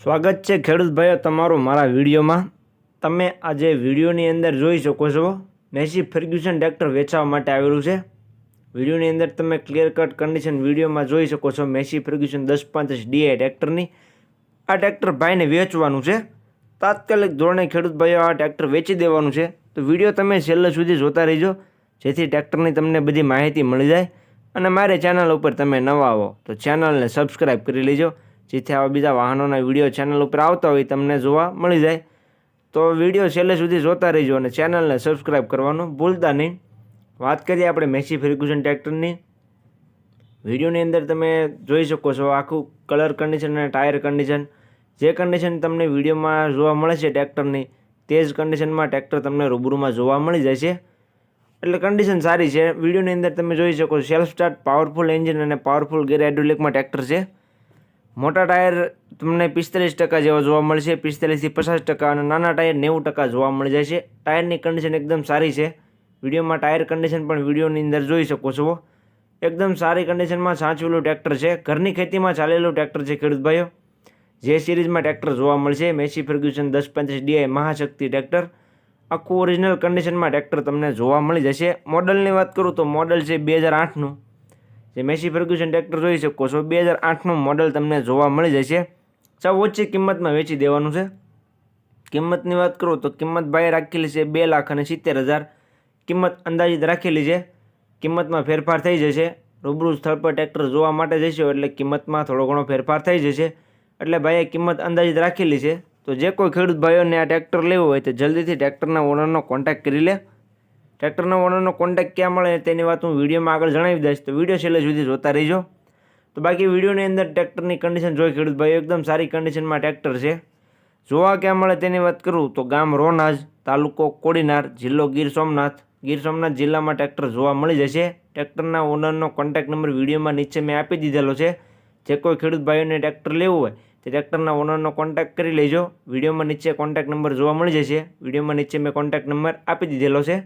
સ્વાગત છે ખેડૂત ભાઈઓ તમારું મારા વિડીયોમાં. તમે આજે વિડીયોની અંદર જોઈ શકો છો, મેસી ફર્ગ્યુસન ટ્રેક્ટર વેચવા માટે આવેલું છે. વિડીયોની અંદર તમે ક્લિયર કટ કન્ડિશન વિડીયોમાં જોઈ શકો છો, મેસી ફર્ગ્યુસન દસ પાંત્રીસ ડીઆઈ ટ્રેક્ટરની. આ ટ્રેક્ટર ભાઈને વેચવાનું છે. તાત્કાલિક ધોરણે ખેડૂત ભાઈઓ આ ટ્રેક્ટર વેચી દેવાનું છે. તો વીડિયો તમે છેલ્લે સુધી જોતા રહેજો, જેથી ટ્રેક્ટરની તમને બધી માહિતી મળી જાય. અને મારી ચેનલ ઉપર તમે નવા આવો તો ચેનલને સબસ્ક્રાઈબ કરી લેજો. જેથી આવા બીજા વાહનોના વીડિયો ચેનલ ઉપર આવતા હોય તમને જોવા મળી જાય. તો વીડિયો છેલ્લે સુધી જોતા રહીજો અને ચેનલને સબસ્ક્રાઈબ કરવાનું ભૂલતા નહીં. વાત કરીએ આપણે મેસી ફર્ગ્યુસન ટ્રેક્ટરની. વિડીયોની અંદર તમે જોઈ શકો છો આખું કલર કન્ડિશન અને ટાયર કન્ડિશન જે કન્ડિશન તમને વિડીયોમાં જોવા મળે છે ટ્રેક્ટરની, તે જ કન્ડિશનમાં ટ્રેક્ટર તમને રૂબરૂમાં જોવા મળી જાય છે. એટલે કન્ડિશન સારી છે. વિડીયોની અંદર તમે જોઈ શકો સેલ્ફ સ્ટાર્ટ પાવરફુલ એન્જિન અને પાવરફુલ ગેર હાઇડ્રોલિકમાં ટ્રેક્ટર છે. મોટા ટાયર તમને પિસ્તાલીસ ટકા જેવા જોવા મળશે, પિસ્તાલીસથી પચાસ ટકા અને નાના ટાયર નેવું ટકા જોવા મળી જાય છે ટાયરની કન્ડિશન એકદમ સારી છે. વિડીયોમાં ટાયર કન્ડિશન પણ વિડીયોની અંદર જોઈ શકો છો. એકદમ સારી કન્ડિશનમાં સાચવેલું ટ્રેક્ટર છે. ઘરની ખેતીમાં ચાલેલું ટ્રેક્ટર છે, ખેડૂત જે સિરીઝમાં ટ્રેક્ટર જોવા મળશે, મેસી ફર્ગ્યુસન દસ પાંત્રીસ ડીઆઈ મહાશક્તિ ટ્રેક્ટર આખું ઓરિજિનલ કન્ડિશનમાં ટ્રેક્ટર તમને જોવા મળી જશે. મોડલની વાત કરું તો મોડલ છે બે હજાર આઠનું. જે મેસી ફર્ગ્યુસન ટ્રેક્ટર જોઈ શકો છો. બે હજાર આઠનું મોડલ તમને જોવા મળી જશે. સૌ ઓછી કિંમતમાં વેચી દેવાનું છે. કિંમતની વાત કરું તો કિંમત ભાઈ રાખેલી છે બે લાખ અને સિત્તેર હજાર. કિંમત અંદાજિત રાખેલી છે. કિંમતમાં ફેરફાર થઈ જશે. રૂબરૂ સ્થળ પર ટ્રેક્ટર જોવા માટે જશો એટલે કિંમતમાં થોડો ઘણો ફેરફાર થઈ જશે. એટલે ભાઈએ કિંમત અંદાજિત રાખેલી છે. તો જે કોઈ ખેડૂત ભાઈઓને આ ટ્રેક્ટર લેવું હોય તો જલ્દીથી ટ્રેક્ટરના ઓનરનો કોન્ટેક્ટ કરી લે. ટ્રેક્ટરના ઓનરનો કોન્ટેક્ટ ક્યાં મળે તેની વાત હું વિડીયોમાં આગળ જણાવી દઈશ. તો વીડિયો છેલ્લે સુધી જોતા રહીજો. તો બાકી વિડીયોની અંદર ટ્રેક્ટરની કન્ડિશન જોઈ ખેડૂત ભાઈ એકદમ સારી કન્ડિશનમાં ટ્રેક્ટર છે. જોવા ક્યાં મળે તેની વાત કરું તો ગામ રોનાજ, તાલુકો કોડીનાર, જિલ્લો ગીર સોમનાથ. ગીર સોમનાથ જિલ્લામાં ટ્રેક્ટર જોવા મળી જશે. ટ્રેક્ટરના ઓનરનો કોન્ટેક્ટ નંબર વિડીયોમાં નીચે મેં આપી દીધેલો છે. જે કોઈ ખેડૂત ભાઈઓને ટ્રેક્ટર લેવું હોય તે ટ્રેક્ટરના ઓનરનો કોન્ટેક્ટ કરી લેજો. વિડીયોમાં નીચે કોન્ટેક્ટ નંબર જોવા મળી જશે. વિડીયોમાં નીચે મેં કોન્ટેક્ટ નંબર આપી દીધેલો છે.